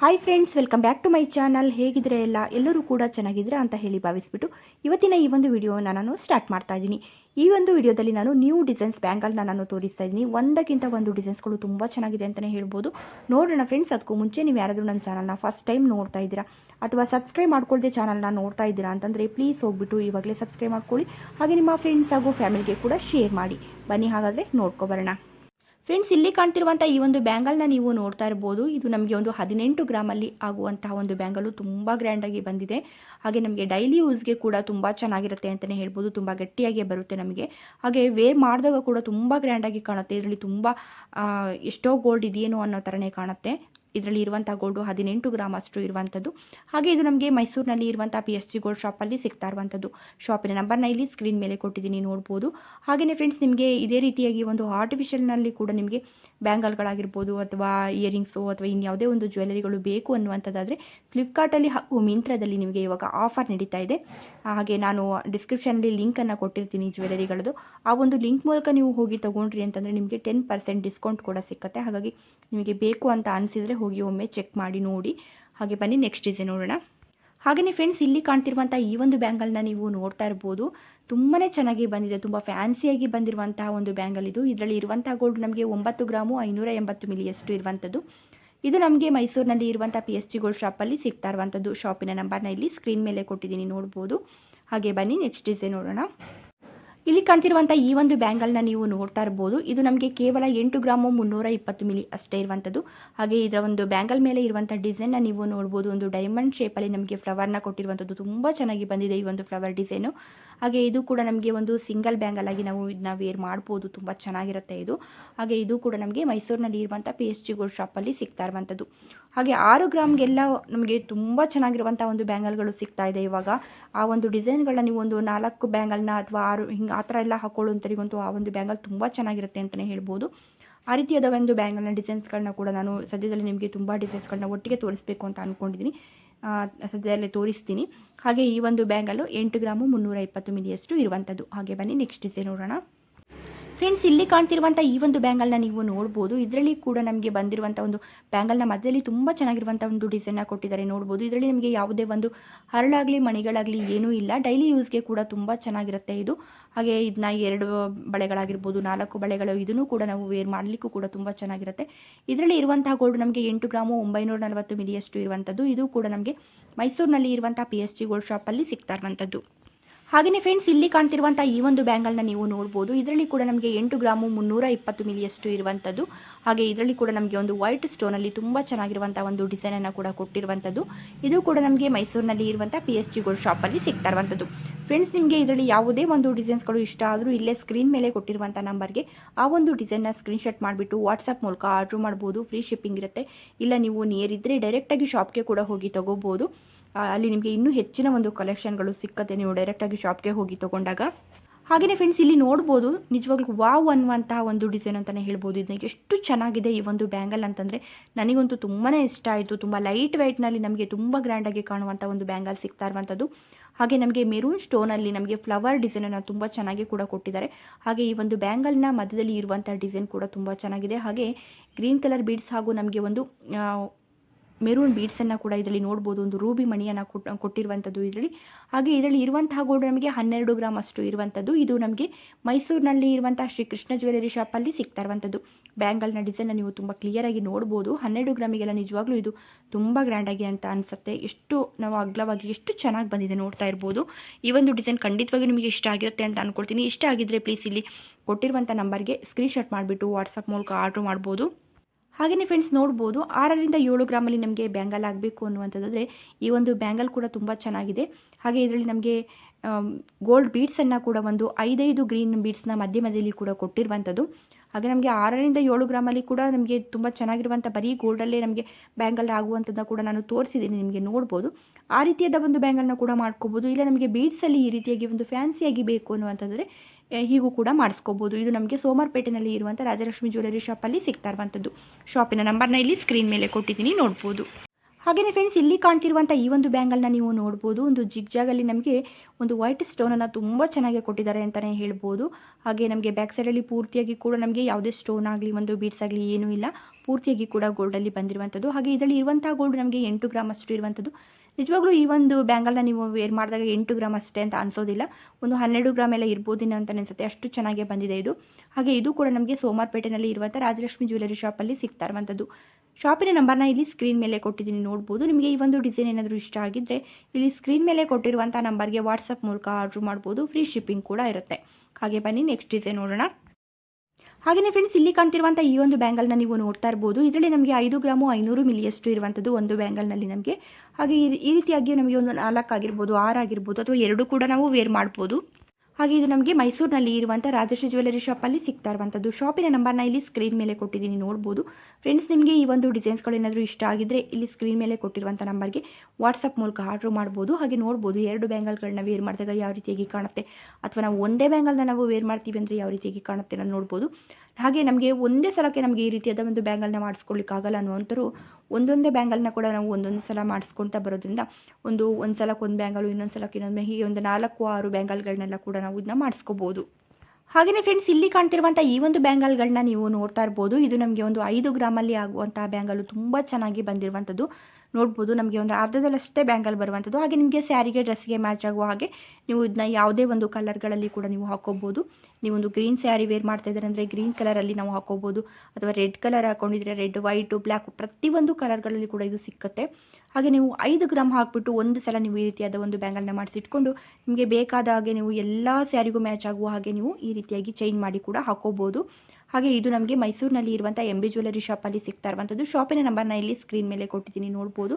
Hi friends welcome back to my channel ಹೇಗಿದ್ರೆ ಎಲ್ಲ? ಎಲ್ಲರೂ ಕೂಡ ಚೆನ್ನಾಗಿದ್ದೀರಾ ಅಂತ ಹೇಳಿ ಭಾವಿಸ್ಬಿಟ್ಟು ಇವತ್ತಿನ ಈ ಒಂದು ವಿಡಿಯೋನ ನಾನು ಸ್ಟಾರ್ಟ್ ಮಾಡ್ತಾ ಇದ್ದೀನಿ. ಈ ಒಂದು ವಿಡಿಯೋದಲ್ಲಿ ನಾನು ನ್ಯೂ ಡಿಸೈನ್ಸ್ ಬ್ಯಾಂಗಲ್ನ ನಾನು ತೋರಿಸ್ತಾ ಇದ್ದೀನಿ. ಒಂದಕ್ಕಿಂತ ಒಂದು ಡಿಸೈನ್ಸ್ಗಳು ತುಂಬ ಚೆನ್ನಾಗಿದೆ ಅಂತಲೇ ಹೇಳ್ಬೋದು. ನೋಡೋಣ ಫ್ರೆಂಡ್ಸ್ ಅದಕ್ಕೂ ಮುಂಚೆ ನೀವು ಯಾರಾದರೂ ನನ್ನ ಚಾನಲ್ನ ಫಸ್ಟ್ ಟೈಮ್ ನೋಡ್ತಾ ಇದ್ದೀರಾ ಅಥವಾ ಸಬ್ಸ್ಕ್ರೈಬ್ ಮಾಡ್ಕೊಳ್ಳದೆ ಚಾನಲ್ನ ನೋಡ್ತಾ ಇದ್ದೀರಾ ಅಂತಂದರೆ ಪ್ಲೀಸ್ ಹೋಗ್ಬಿಟ್ಟು ಇವಾಗಲೇ ಸಬ್ಸ್ಕ್ರೈಬ್ ಮಾಡ್ಕೊಳ್ಳಿ. ಹಾಗೆ ನಿಮ್ಮ ಫ್ರೆಂಡ್ಸ್ ಹಾಗೂ ಫ್ಯಾಮಿಲಿಗೆ ಕೂಡ ಶೇರ್ ಮಾಡಿ. ಬನ್ನಿ ಹಾಗಾದರೆ ನೋಡ್ಕೊಬರೋಣ ಫ್ರೆಂಡ್ಸ್ ಇಲ್ಲಿ ಕಾಣ್ತಿರುವಂಥ ಈ ಒಂದು ಬ್ಯಾಂಗಲ್ನ ನೀವು ನೋಡ್ತಾ ಇರ್ಬೋದು. ಇದು ನಮಗೆ ಒಂದು ಹದಿನೆಂಟು ಗ್ರಾಮಲ್ಲಿ ಆಗುವಂತಹ ಒಂದು ಬ್ಯಾಂಗಲು ತುಂಬ ಗ್ರ್ಯಾಂಡಾಗಿ ಬಂದಿದೆ. ಹಾಗೆ ನಮಗೆ ಡೈಲಿ ಯೂಸ್ಗೆ ಕೂಡ ತುಂಬ ಚೆನ್ನಾಗಿರುತ್ತೆ ಅಂತಲೇ ಹೇಳ್ಬೋದು. ತುಂಬ ಗಟ್ಟಿಯಾಗಿ ಬರುತ್ತೆ ನಮಗೆ. ಹಾಗೆ ವೇರ್ ಮಾಡಿದಾಗ ಕೂಡ ತುಂಬ ಗ್ರ್ಯಾಂಡಾಗಿ ಕಾಣುತ್ತೆ. ಇದರಲ್ಲಿ ತುಂಬ ಎಷ್ಟೋ ಗೋಲ್ಡ್ ಇದೆಯೇನೋ ಅನ್ನೋ ಥರನೇ ಕಾಣುತ್ತೆ. ಇದರಲ್ಲಿ ಇರುವಂಥ ಗೋಲ್ಡು ಹದಿನೆಂಟು ಗ್ರಾಮ್ ಅಷ್ಟು ಇರುವಂಥದ್ದು ಹಾಗೆ ಇದು ನಮಗೆ ಮೈಸೂರಿನಲ್ಲಿ ಇರುವಂಥ ಪಿ ಎಸ್ ಜಿ ಗೋಲ್ಡ್ ಶಾಪಲ್ಲಿ ಸಿಗ್ತಾ ಇರುವಂಥದ್ದು ಶಾಪಿನ ನಂಬರ್ನ ಇಲ್ಲಿ ಸ್ಕ್ರೀನ್ ಮೇಲೆ ಕೊಟ್ಟಿದ್ದೀನಿ, ನೋಡ್ಬೋದು. ಹಾಗೆಯೇ ಫ್ರೆಂಡ್ಸ್ ನಿಮಗೆ ಇದೇ ರೀತಿಯಾಗಿ ಒಂದು ಆರ್ಟಿಫಿಷಿಯಲ್ನಲ್ಲಿ ಕೂಡ ನಿಮಗೆ ಬ್ಯಾಂಗಲ್ಗಳಾಗಿರ್ಬೋದು ಅಥವಾ ಇಯರಿಂಗ್ಸು ಅಥವಾ ಇನ್ಯಾವುದೇ ಒಂದು ಜ್ಯುವೆಲರಿಗಳು ಬೇಕು ಅನ್ನುವಂಥದ್ದಾದರೆ ಫ್ಲಿಪ್ಕಾರ್ಟಲ್ಲಿ ಹಾಗೂ ಮಿಂತ್ರದಲ್ಲಿ ನಿಮಗೆ ಇವಾಗ ಆಫರ್ ನಡೀತಾ ಇದೆ. ಹಾಗೆ ನಾನು ಡಿಸ್ಕ್ರಿಪ್ಷನಲ್ಲಿ ಲಿಂಕನ್ನು ಕೊಟ್ಟಿರ್ತೀನಿ ಜ್ಯುವೆಲರಿಗಳದ್ದು ಆ ಒಂದು ಲಿಂಕ್ ಮೂಲಕ ನೀವು ಹೋಗಿ ತೊಗೊಂಡ್ರಿ ಅಂತಂದರೆ ನಿಮಗೆ ಟೆನ್ ಪರ್ಸೆಂಟ್ ಡಿಸ್ಕೌಂಟ್ ಕೂಡ ಸಿಕ್ಕತ್ತೆ. ಹಾಗಾಗಿ ನಿಮಗೆ ಬೇಕು ಅಂತ ಅನಿಸಿದರೆ ಒಮ್ಮೆ ಚೆಕ್ ಮಾಡಿ ನೋಡಿ. ಹಾಗೆ ಬನ್ನಿ ನೆಕ್ಸ್ಟ್ ಡಿಸೈನ್ ನೋಡೋಣ. ಹಾಗೆಯೇ ಫ್ರೆಂಡ್ಸ್ ಇಲ್ಲಿ ಕಾಣ್ತಿರುವಂಥ ಈ ಒಂದು ಬ್ಯಾಂಗಲ್ನ ನೀವು ನೋಡ್ತಾ ಇರ್ಬೋದು. ತುಂಬಾ ಚೆನ್ನಾಗಿ ಬಂದಿದೆ, ತುಂಬ ಫ್ಯಾನ್ಸಿಯಾಗಿ ಬಂದಿರುವಂತಹ ಒಂದು ಬ್ಯಾಂಗಲ್ ಇದು. ಇದರಲ್ಲಿ ಇರುವಂಥ ಗೋಲ್ಡ್ ನಮಗೆ ಒಂಬತ್ತು ಗ್ರಾಮು ಐನೂರ ಎಂಬತ್ತು ಮಿಲಿಯಷ್ಟು ಇರುವಂಥದ್ದು. ಇದು ನಮಗೆ ಮೈಸೂರಿನಲ್ಲಿ ಇರುವಂಥ ಪಿ ಎಸ್ ಜಿ ಗೋಲ್ಡ್ ಶಾಪಲ್ಲಿ ಸಿಗ್ತಾ ಇರುವಂಥದ್ದು. ಶಾಪಿನ ನಂಬರ್ನ ಇಲ್ಲಿ ಸ್ಕ್ರೀನ್ ಮೇಲೆ ಕೊಟ್ಟಿದ್ದೀನಿ, ನೋಡ್ಬೋದು. ಹಾಗೆ ಬನ್ನಿ ನೆಕ್ಸ್ಟ್ ಡಿಸೈನ್ ನೋಡೋಣ. ಇಲ್ಲಿ ಕಾಣ್ತಿರುವಂತಹ ಈ ಒಂದು ಬ್ಯಾಂಗಲ್ನ ನೀವು ನೋಡ್ತಾ ಇರ್ಬೋದು. ಇದು ನಮಗೆ ಕೇವಲ ಎಂಟು ಗ್ರಾಮು ಮುನ್ನೂರ ಇಪ್ಪತ್ತು ಮಿಲಿ ಅಷ್ಟೇ ಇರುವಂಥದ್ದು ಹಾಗೆ ಇದರ ಒಂದು ಬ್ಯಾಂಗಲ್ ಮೇಲೆ ಇರುವಂಥ ಡಿಸೈನ್ನ ನೀವು ನೋಡ್ಬೋದು. ಒಂದು ಡೈಮಂಡ್ ಶೇಪಲ್ಲಿ ನಮಗೆ ಫ್ಲವರ್ನ ಕೊಟ್ಟಿರುವಂಥದ್ದು ತುಂಬ ಚೆನ್ನಾಗಿ ಬಂದಿದೆ ಈ ಒಂದು ಫ್ಲವರ್ ಡಿಸೈನು. ಹಾಗೆ ಇದು ಕೂಡ ನಮಗೆ ಒಂದು ಸಿಂಗಲ್ ಬ್ಯಾಂಗಲ್ ಆಗಿ ನಾವು ಇದನ್ನ ವೇರ್ ಮಾಡ್ಬೋದು. ತುಂಬ ಚೆನ್ನಾಗಿರುತ್ತೆ ಇದು. ಹಾಗೆ ಇದು ಕೂಡ ನಮಗೆ ಮೈಸೂರಿನಲ್ಲಿ ಇರುವಂಥ ಪಿ ಎಸ್ ಜಿ ಗೋಲ್ಡ್ ಶಾಪಲ್ಲಿ ಸಿಗ್ತಾ ಇರುವಂಥದ್ದು ಹಾಗೆ ಆರು ಗ್ರಾಮ್ಗೆಲ್ಲ ನಮಗೆ ತುಂಬ ಚೆನ್ನಾಗಿರುವಂಥ ಒಂದು ಬ್ಯಾಂಗಲ್ಗಳು ಸಿಗ್ತಾ ಇದೆ ಇವಾಗ. ಆ ಒಂದು ಡಿಸೈನ್ಗಳನ್ನ ನೀವು ಒಂದು ನಾಲ್ಕು ಬ್ಯಾಂಗಲ್ನ ಅಥವಾ ಆರು ಹಿಂಗೆ ಆ ಥರ ಎಲ್ಲ ಹಾಕೊಳ್ಳುವಂಥರಿಗಂತೂ ಆ ಒಂದು ಬ್ಯಾಂಗಲ್ ತುಂಬ ಚೆನ್ನಾಗಿರುತ್ತೆ ಅಂತಲೇ ಹೇಳ್ಬೋದು. ಆ ರೀತಿಯಾದ ಒಂದು ಬ್ಯಾಂಗಲ್ನ ಡಿಸೈನ್ಸ್ಗಳನ್ನ ಕೂಡ ನಾನು ಸದ್ಯದಲ್ಲಿ ನಿಮಗೆ ತುಂಬ ಡಿಸೈನ್ಸ್ಗಳನ್ನ ಒಟ್ಟಿಗೆ ತೋರಿಸಬೇಕು ಅಂತ ಅಂದ್ಕೊಂಡಿದ್ದೀನಿ ಸದ್ಯದಲ್ಲೇ ತೋರಿಸ್ತೀನಿ. ಹಾಗೆ ಈ ಒಂದು ಬ್ಯಾಂಗಲ್ಲು ಎಂಟು ಗ್ರಾಮು ಮುನ್ನೂರ ಇಪ್ಪತ್ತು ಮಿಲಿಯಷ್ಟು ಇರುವಂಥದ್ದು. ಹಾಗೆ ಬನ್ನಿ ನೆಕ್ಸ್ಟ್ ಡಿಸೈನ್ ನೋಡೋಣ. ಫ್ರೆಂಡ್ಸ್ ಇಲ್ಲಿ ಕಾಣ್ತಿರುವಂಥ ಈ ಒಂದು ಬ್ಯಾಂಗಲ್ನ ನೀವು ನೋಡ್ಬೋದು. ಇದರಲ್ಲಿ ಕೂಡ ನಮಗೆ ಬಂದಿರುವಂಥ ಒಂದು ಬ್ಯಾಂಗಲ್ನ ಮಧ್ಯದಲ್ಲಿ ತುಂಬ ಚೆನ್ನಾಗಿರುವಂಥ ಒಂದು ಡಿಸೈನ್ನ ಕೊಟ್ಟಿದ್ದಾರೆ ನೋಡ್ಬೋದು. ಇದರಲ್ಲಿ ನಮಗೆ ಯಾವುದೇ ಒಂದು ಹರಳಾಗಲಿ, ಮಣಿಗಳಾಗಲಿ ಏನೂ ಇಲ್ಲ. ಡೈಲಿ ಯೂಸ್ಗೆ ಕೂಡ ತುಂಬ ಚೆನ್ನಾಗಿರುತ್ತೆ ಇದು. ಹಾಗೆ ಇದನ್ನ ಎರಡು ಬಳೆಗಳಾಗಿರ್ಬೋದು, ನಾಲ್ಕು ಬಳೆಗಳು ಇದನ್ನು ಕೂಡ ನಾವು ವೇರ್ ಮಾಡಲಿಕ್ಕೂ ಕೂಡ ತುಂಬ ಚೆನ್ನಾಗಿರುತ್ತೆ. ಇದರಲ್ಲಿ ಇರುವಂತಹ ಗೋಲ್ಡ್ ನಮಗೆ ಎಂಟು ಗ್ರಾಮು ಒಂಬೈನೂರ ನಲವತ್ತು ಮಿಲಿಯಷ್ಟು ಇರುವಂಥದ್ದು ಇದು ಕೂಡ ನಮಗೆ ಮೈಸೂರಿನಲ್ಲಿ ಇರುವಂಥ ಪಿ ಎಸ್ ಜಿ ಗೋಲ್ಡ್ ಶಾಪಲ್ಲಿ ಸಿಗ್ತಾ ಇರುವಂಥದ್ದು ಹಾಗೆಯೇ ಫ್ರೆಂಡ್ಸ್ ಇಲ್ಲಿ ಕಾಣ್ತಿರುವಂಥ ಈ ಒಂದು ಬ್ಯಾಂಗಲ್ನ ನೀವು ನೋಡ್ಬೋದು. ಇದರಲ್ಲಿ ಕೂಡ ನಮಗೆ ಎಂಟು ಗ್ರಾಮು ಮುನ್ನೂರ ಇಪ್ಪತ್ತು ಮಿಲಿಯಷ್ಟು ಇರುವಂಥದ್ದು ಹಾಗೆ ಇದರಲ್ಲಿ ಕೂಡ ನಮಗೆ ಒಂದು ವೈಟ್ ಸ್ಟೋನಲ್ಲಿ ತುಂಬ ಚೆನ್ನಾಗಿರುವಂಥ ಒಂದು ಡಿಸೈನನ್ನು ಕೂಡ ಕೊಟ್ಟಿರುವಂಥದ್ದು ಇದು ಕೂಡ ನಮಗೆ ಮೈಸೂರಿನಲ್ಲಿ ಇರುವಂಥ ಪಿ ಎಸ್ ಜಿ ಗೋಲ್ಡ್ ಶಾಪಲ್ಲಿ ಸಿಗ್ತಾ ಇರುವಂಥದ್ದು ಫ್ರೆಂಡ್ಸ್ ನಿಮಗೆ ಇದರಲ್ಲಿ ಯಾವುದೇ ಒಂದು ಡಿಸೈನ್ಸ್ಗಳು ಇಷ್ಟ ಆದರೂ ಇಲ್ಲೇ ಸ್ಕ್ರೀನ್ ಮೇಲೆ ಕೊಟ್ಟಿರುವಂಥ ನಂಬರ್ಗೆ ಆ ಒಂದು ಡಿಸೈನ್ನ ಸ್ಕ್ರೀನ್ಶಾಟ್ ಮಾಡಿಬಿಟ್ಟು ವಾಟ್ಸಪ್ ಮೂಲಕ ಆರ್ಡ್ರ್ ಮಾಡ್ಬೋದು. ಫ್ರೀ ಶಿಪ್ಪಿಂಗ್ ಇರುತ್ತೆ. ಇಲ್ಲ ನೀವು ನಿಯರ್ ಇದ್ದರೆ ಡೈರೆಕ್ಟಾಗಿ ಶಾಪ್ಗೆ ಕೂಡ ಹೋಗಿ ತೊಗೋಬೋದು. ಅಲ್ಲಿ ನಿಮಗೆ ಇನ್ನೂ ಹೆಚ್ಚಿನ ಒಂದು ಕಲೆಕ್ಷನ್ಗಳು ಸಿಕ್ಕತ್ತೆ. ನೀವು ಡೈರೆಕ್ಟಾಗಿ ಶಾಪ್ಗೆ ಹೋಗಿ ತೊಗೊಂಡಾಗ. ಹಾಗೆಯೇ ಫ್ರೆಂಡ್ಸ್ ಇಲ್ಲಿ ನೋಡ್ಬೋದು. ನಿಜವಾಗ್ಲೂ ವಾವ್ ಅನ್ನುವಂತಹ ಒಂದು ಡಿಸೈನ್ ಅಂತಲೇ ಹೇಳ್ಬೋದು. ಇದನ್ನ ಎಷ್ಟು ಚೆನ್ನಾಗಿದೆ ಈ ಒಂದು ಬ್ಯಾಂಗಲ್ ಅಂತಂದರೆ. ನನಗಂತೂ ತುಂಬಾ ಇಷ್ಟ ಆಯಿತು. ತುಂಬ ಲೈಟ್ ವೆಯ್ಟ್ನಲ್ಲಿ ನಮಗೆ ತುಂಬ ಗ್ರ್ಯಾಂಡಾಗಿ ಕಾಣುವಂಥ ಒಂದು ಬ್ಯಾಂಗಲ್ ಸಿಗ್ತಾ ಇರುವಂಥದ್ದು ಹಾಗೆ ನಮಗೆ ಮೆರೂನ್ ಸ್ಟೋನಲ್ಲಿ ನಮಗೆ ಫ್ಲವರ್ ಡಿಸೈನನ್ನು ತುಂಬ ಚೆನ್ನಾಗಿ ಕೂಡ ಕೊಟ್ಟಿದ್ದಾರೆ. ಹಾಗೆ ಈ ಒಂದು ಬ್ಯಾಂಗಲ್ನ ಮಧ್ಯದಲ್ಲಿ ಇರುವಂಥ ಡಿಸೈನ್ ಕೂಡ ತುಂಬ ಚೆನ್ನಾಗಿದೆ. ಹಾಗೆ ಗ್ರೀನ್ ಕಲರ್ ಬೀಡ್ಸ್ ಹಾಗೂ ನಮಗೆ ಒಂದು ಮೆರೂನ್ ಬೀಡ್ಸನ್ನು ಕೂಡ ಇದರಲ್ಲಿ ನೋಡ್ಬೋದು, ಒಂದು ರೂಬಿ ಮಣಿಯನ್ನು ಕೊಟ್ಟು ಕೊಟ್ಟಿರುವಂಥದ್ದು ಇದರಲ್ಲಿ. ಹಾಗೆ ಇದರಲ್ಲಿ ಇರುವಂತಹ ಗೋಲ್ಡ್ ನಮಗೆ ಹನ್ನೆರಡು ಗ್ರಾಮ್ ಅಷ್ಟು ಇರುವಂಥದ್ದು. ಇದು ನಮಗೆ ಮೈಸೂರಿನಲ್ಲಿ ಇರುವಂತಹ ಶ್ರೀ ಕೃಷ್ಣ ಜ್ಯುವೆಲರಿ ಶಾಪಲ್ಲಿ ಸಿಗ್ತಾ ಇರುವಂಥದ್ದು. ಬ್ಯಾಂಗಲ್ನ ಡಿಸೈನ್ನ ನೀವು ತುಂಬ ಕ್ಲಿಯರಾಗಿ ನೋಡ್ಬೋದು. ಹನ್ನೆರಡು ಗ್ರಾಮಿಗೆಲ್ಲ ನಿಜವಾಗ್ಲೂ ಇದು ತುಂಬ ಗ್ರ್ಯಾಂಡಾಗಿ ಅಂತ ಅನಿಸುತ್ತೆ. ಎಷ್ಟು ನಾವು ಅಗ್ಲವಾಗಿ ಎಷ್ಟು ಚೆನ್ನಾಗಿ ಬಂದಿದೆ ನೋಡ್ತಾ ಇರ್ಬೋದು. ಈ ಒಂದು ಡಿಸೈನ್ ಖಂಡಿತವಾಗಿ ನಿಮಗೆ ಇಷ್ಟ ಆಗಿರುತ್ತೆ ಅಂತ ಅಂದ್ಕೊಳ್ತೀನಿ ಇಷ್ಟ ಆಗಿದ್ದರೆ ಪ್ಲೀಸ್ ಇಲ್ಲಿ ಕೊಟ್ಟಿರುವಂಥ ನಂಬರ್ಗೆ ಸ್ಕ್ರೀನ್ಶಾಟ್ ಮಾಡಿಬಿಟ್ಟು ವಾಟ್ಸಪ್ ಮೂಲಕ ಆರ್ಡ್ರ್ ಮಾಡ್ಬೋದು. ಹಾಗೆಯೇ ಫ್ರೆಂಡ್ಸ್ ನೋಡ್ಬೋದು ಆರರಿಂದ ಏಳು ಗ್ರಾಮಲ್ಲಿ ನಮಗೆ ಬ್ಯಾಂಗಲ್ ಆಗಬೇಕು ಅನ್ನುವಂಥದ್ದಾದರೆ ಈ ಒಂದು ಬ್ಯಾಂಗಲ್ ಕೂಡ ತುಂಬ ಚೆನ್ನಾಗಿದೆ. ಹಾಗೆ ಇದರಲ್ಲಿ ನಮಗೆ ಗೋಲ್ಡ್ ಬೀಡ್ಸನ್ನು ಕೂಡ ಒಂದು ಐದೈದು ಗ್ರೀನ್ ಬೀಡ್ಸ್ನ ಮಧ್ಯ ಮಧ್ಯದಲ್ಲಿ ಕೂಡ ಕೊಟ್ಟಿರುವಂಥದ್ದು. ಹಾಗೆ ನಮಗೆ ಆರರಿಂದ ಏಳು ಗ್ರಾಮಲ್ಲಿ ಕೂಡ ನಮಗೆ ತುಂಬ ಚೆನ್ನಾಗಿರುವಂಥ ಬರೀ ಗೋಲ್ಡಲ್ಲೇ ನಮಗೆ ಬ್ಯಾಂಗಲ್ ಆಗುವಂಥದ್ದನ್ನ ಕೂಡ ನಾನು ತೋರಿಸಿದ್ದೀನಿ ನಿಮಗೆ ನೋಡ್ಬೋದು. ಆ ರೀತಿಯಾದ ಒಂದು ಬ್ಯಾಂಗಲ್ನ ಕೂಡ ಮಾಡ್ಕೋಬೋದು. ಇಲ್ಲ ನಮಗೆ ಬೀಡ್ಸಲ್ಲಿ ಈ ರೀತಿಯಾಗಿ ಒಂದು ಫ್ಯಾನ್ಸಿಯಾಗಿ ಬೇಕು ಅನ್ನುವಂಥದ್ದರೆ ಆ, ಹೀಗೂ ಕೂಡ ಮಾಡಿಸ್ಕೋಬೋದು. ಇದು ನಮಗೆ ಸೋಮಾರ್ಪೇಟೆನಲ್ಲಿ ಇರುವಂಥ ರಾಜಲಕ್ಷ್ಮಿ ಜ್ಯುವೆಲರಿ ಶಾಪಲ್ಲಿ ಸಿಗ್ತಾ ಇರುವಂಥದ್ದು ಶಾಪಿನ ನಂಬರ್ನ ಇಲ್ಲಿ ಸ್ಕ್ರೀನ್ ಮೇಲೆ ಕೊಟ್ಟಿದ್ದೀನಿ, ನೋಡ್ಬೋದು. ಹಾಗೆಯೇ ಫ್ರೆಂಡ್ಸ್ ಇಲ್ಲಿ ಕಾಣ್ತಿರುವಂಥ ಈ ಒಂದು ಬ್ಯಾಂಗಲ್ನ ನೀವು ನೋಡ್ಬೋದು. ಒಂದು ಜಿಗ್ಜಾಗಲ್ಲಿ ನಮಗೆ ಒಂದು ವೈಟ್ ಸ್ಟೋನನ್ನು ತುಂಬ ಚೆನ್ನಾಗಿ ಕೊಟ್ಟಿದ್ದಾರೆ ಅಂತಲೇ ಹೇಳ್ಬೋದು. ಹಾಗೆ ನಮಗೆ ಬ್ಯಾಕ್ ಸೈಡಲ್ಲಿ ಪೂರ್ತಿಯಾಗಿ ಕೂಡ ನಮಗೆ ಯಾವುದೇ ಸ್ಟೋನ್ ಆಗಲಿ, ಒಂದು ಬೀಡ್ಸ್ ಆಗಲಿ ಏನೂ ಇಲ್ಲ. ಪೂರ್ತಿಯಾಗಿ ಕೂಡ ಗೋಲ್ಡಲ್ಲಿ ಬಂದಿರುವಂಥದ್ದು ಹಾಗೆ ಇದರಲ್ಲಿ ಇರುವಂಥ ಗೋಲ್ಡ್ ನಮಗೆ ಎಂಟು ಗ್ರಾಮ್ ಅಷ್ಟು ಇರುವಂಥದ್ದು ನಿಜವಾಗ್ಲೂ ಈ ಒಂದು ಬ್ಯಾಂಗಲ್ನ ನೀವು ವೇರ್ ಮಾಡಿದಾಗ ಎಂಟು ಗ್ರಾಮ್ ಅಷ್ಟೇ ಅಂತ ಅನ್ಸೋದಿಲ್ಲ. ಒಂದು ಹನ್ನೆರಡು ಗ್ರಾಮ್ ಎಲ್ಲ ಇರ್ಬೋದಿನ ಅಂತ ಅನಿಸುತ್ತೆ. ಅಷ್ಟು ಚೆನ್ನಾಗೇ ಬಂದಿದೆ ಇದು. ಹಾಗೆ ಇದು ಕೂಡ ನಮಗೆ ಸೋಮಾರ್ಪೇಟೆಯಲ್ಲಿ ಇರುವಂಥ ರಾಜಲಕ್ಷ್ಮಿ ಜ್ಯುವೆಲರಿ ಶಾಪಲ್ಲಿ ಸಿಗ್ತಾ ಇರುವಂಥದ್ದು ಶಾಪಿನ ನಂಬರ್ನ ಇಲ್ಲಿ ಸ್ಕ್ರೀನ್ ಮೇಲೆ ಕೊಟ್ಟಿದ್ದೀನಿ, ನೋಡ್ಬೋದು. ನಿಮಗೆ ಈ ಒಂದು ಡಿಸೈನ್ ಏನಾದರೂ ಇಷ್ಟ ಆಗಿದ್ದರೆ ಇಲ್ಲಿ ಸ್ಕ್ರೀನ್ ಮೇಲೆ ಕೊಟ್ಟಿರುವಂಥ ನಂಬರ್ಗೆ ವಾಟ್ಸಪ್ ಮೂಲಕ ಆರ್ಡ್ರ್ ಮಾಡ್ಬೋದು. ಫ್ರೀ ಶಿಪ್ಪಿಂಗ್ ಕೂಡ ಇರುತ್ತೆ. ಹಾಗೆ ಬನ್ನಿ ನೆಕ್ಸ್ಟ್ ಡಿಸೈನ್ ನೋಡೋಣ. ಹಾಗೆಯೇ ಫ್ರೆಂಡ್ಸ್ ಇಲ್ಲಿ ಕಾಣ್ತಿರುವಂಥ ಈ ಒಂದು ಬ್ಯಾಂಗಲ್ನ ನೀವು ನೋಡ್ತಾ ಇರ್ಬೋದು. ಇದರಲ್ಲಿ ನಮಗೆ ಐದು ಗ್ರಾಮು ಐನೂರು ಮಿಲಿಯಷ್ಟು ಇರುವಂಥದ್ದು ಒಂದು ಬ್ಯಾಂಗಲ್ನಲ್ಲಿ ನಮಗೆ. ಹಾಗೆ ಈ- ರೀತಿಯಾಗಿ ನಮಗೆ ಒಂದು ನಾಲ್ಕು ಆಗಿರ್ಬೋದು, ಆರು ಆಗಿರ್ಬೋದು, ಅಥವಾ ಎರಡು ಕೂಡ ನಾವು ವೇರ್ ಮಾಡ್ಬೋದು. ಹಾಗೆ ಇದು ನಮಗೆ ಮೈಸೂರಿನಲ್ಲಿ ಇರುವಂಥ ರಾಜಶ್ರೀ ಜ್ಯುವೆಲರಿ ಶಾಪಲ್ಲಿ ಸಿಗ್ತಾ ಇರುವಂಥದ್ದು ಶಾಪಿನ ನಂಬರ್ನ ಇಲ್ಲಿ ಸ್ಕ್ರೀನ್ ಮೇಲೆ ಕೊಟ್ಟಿದ್ದೀನಿ, ನೋಡ್ಬೋದು. ಫ್ರೆಂಡ್ಸ್ ನಿಮಗೆ ಈ ಒಂದು ಡಿಸೈನ್ಸ್ಗಳು ಏನಾದರೂ ಇಷ್ಟ ಆಗಿದ್ರೆ ಇಲ್ಲಿ ಸ್ಕ್ರೀನ್ ಮೇಲೆ ಕೊಟ್ಟಿರುವಂಥ ನಂಬರ್ಗೆ ವಾಟ್ಸಪ್ ಮೂಲಕ ಆರ್ಡ್ರ್ ಮಾಡ್ಬೋದು. ಹಾಗೆ ನೋಡ್ಬೋದು ಎರಡು ಬ್ಯಾಂಗಲ್ಗಳನ್ನ ವೇರ್ ಮಾಡಿದಾಗ ಯಾವ ರೀತಿಯಾಗಿ ಕಾಣುತ್ತೆ. ಅಥವಾ ನಾವು ಒಂದೇ ಬ್ಯಾಂಗಲ್ನ ನಾವು ವೇರ್ ಮಾಡ್ತೀವಿ ಅಂದರೆ ಯಾವ ರೀತಿಯಾಗಿ ಕಾಣುತ್ತೆ ಅನ್ನೋದು ನೋಡ್ಬೋದು. ಹಾಗೆ ನಮಗೆ ಒಂದೇ ಸಲಕ್ಕೆ ನಮಗೆ ಈ ರೀತಿಯಾದ ಒಂದು ಬ್ಯಾಂಗಲ್ನ ಮಾಡಿಸ್ಕೊಳ್ಳಿಕ್ಕಾಗಲ್ಲ ಅನ್ನುವಂಥರು ಒಂದೊಂದೇ ಬ್ಯಾಂಗಲ್ನ ಕೂಡ ನಾವು ಒಂದೊಂದು ಸಲ ಮಾಡಿಸ್ಕೊಳ್ತಾ ಬರೋದ್ರಿಂದ ಒಂದು ಒಂದು ಸಲಕ್ಕೆ ಒಂದು ಬ್ಯಾಂಗಲು, ಇನ್ನೊಂದು ಸಲಕ್ಕೆ ಇನ್ನೊಂದು ಹೀಗೆ ಒಂದು ನಾಲ್ಕು, ಆರು ಬ್ಯಾಂಗಲ್ಗಳನ್ನೆಲ್ಲ ಕೂಡ ನಾವು ಇದನ್ನ ಮಾಡಿಸ್ಕೋಬೋದು. ಹಾಗೆಯೇ ಫ್ರೆಂಡ್ಸ್ ಇಲ್ಲಿ ಕಾಣ್ತಿರುವಂಥ ಈ ಒಂದು ಬ್ಯಾಂಗಲ್ಗಳನ್ನ ನೀವು ನೋಡ್ತಾ ಇರ್ಬೋದು. ಇದು ನಮಗೆ ಒಂದು ಐದು ಗ್ರಾಮಲ್ಲಿ ಆಗುವಂಥ ಬ್ಯಾಂಗಲು ತುಂಬ ಚೆನ್ನಾಗಿ ಬಂದಿರುವಂಥದ್ದು ನೋಡ್ಬೋದು ನಮಗೆ ಒಂದು ಅರ್ಧದಲ್ಲಷ್ಟೇ ಬ್ಯಾಂಗಲ್ ಬರುವಂಥದ್ದು ಹಾಗೆ ನಿಮಗೆ ಸ್ಯಾರಿಗೆ, ಡ್ರೆಸ್ಗೆ ಮ್ಯಾಚ್ ಆಗುವ ಹಾಗೆ ನೀವು ಇದನ್ನ ಯಾವುದೇ ಒಂದು ಕಲರ್ಗಳಲ್ಲಿ ಕೂಡ ನೀವು ಹಾಕೋಬೋದು ನೀವೊಂದು ಗ್ರೀನ್ ಸ್ಯಾರಿ ವೇರ್ ಮಾಡ್ತಾ ಇದ್ದಾರೆ ಅಂದರೆ ಗ್ರೀನ್ ಕಲರಲ್ಲಿ ನಾವು ಹಾಕೋಬೋದು. ಅಥವಾ ರೆಡ್ ಕಲರ್ ಹಾಕೊಂಡಿದ್ರೆ ರೆಡ್ ವೈಟು ಬ್ಲ್ಯಾಕ್ ಪ್ರತಿಯೊಂದು ಕಲರ್ಗಳಲ್ಲಿ ಕೂಡ ಇದು ಸಿಕ್ಕತ್ತೆ. ಹಾಗೆ ನೀವು ಐದು ಗ್ರಾಮ್ ಹಾಕಿಬಿಟ್ಟು ಒಂದು ಸಲ ನೀವು ಈ ರೀತಿಯಾದ ಒಂದು ಬ್ಯಾಂಗಲ್ನ ಮಾಡಿಸಿಟ್ಕೊಂಡು ನಿಮಗೆ ಬೇಕಾದ ಹಾಗೆ ನೀವು ಎಲ್ಲ ಸ್ಯಾರಿಗೂ ಮ್ಯಾಚ್ ಆಗುವ ಹಾಗೆ ನೀವು ಈ ರೀತಿಯಾಗಿ ಚೇಂಜ್ ಮಾಡಿ ಕೂಡ ಹಾಕೋಬೋದು. ಹಾಗೆ ಇದು ನಮಗೆ ಮೈಸೂರಿನಲ್ಲಿ ಇರುವಂಥ ಎಂ ಬಿ ಜ್ಯುವೆಲರಿ ಶಾಪಲ್ಲಿ ಸಿಗ್ತಾ ಇರುವಂಥದ್ದು ಶಾಪಿನ ನಂಬರ್ನ ಇಲ್ಲಿ ಸ್ಕ್ರೀನ್ ಮೇಲೆ ಕೊಟ್ಟಿದ್ದೀನಿ, ನೋಡ್ಬೋದು.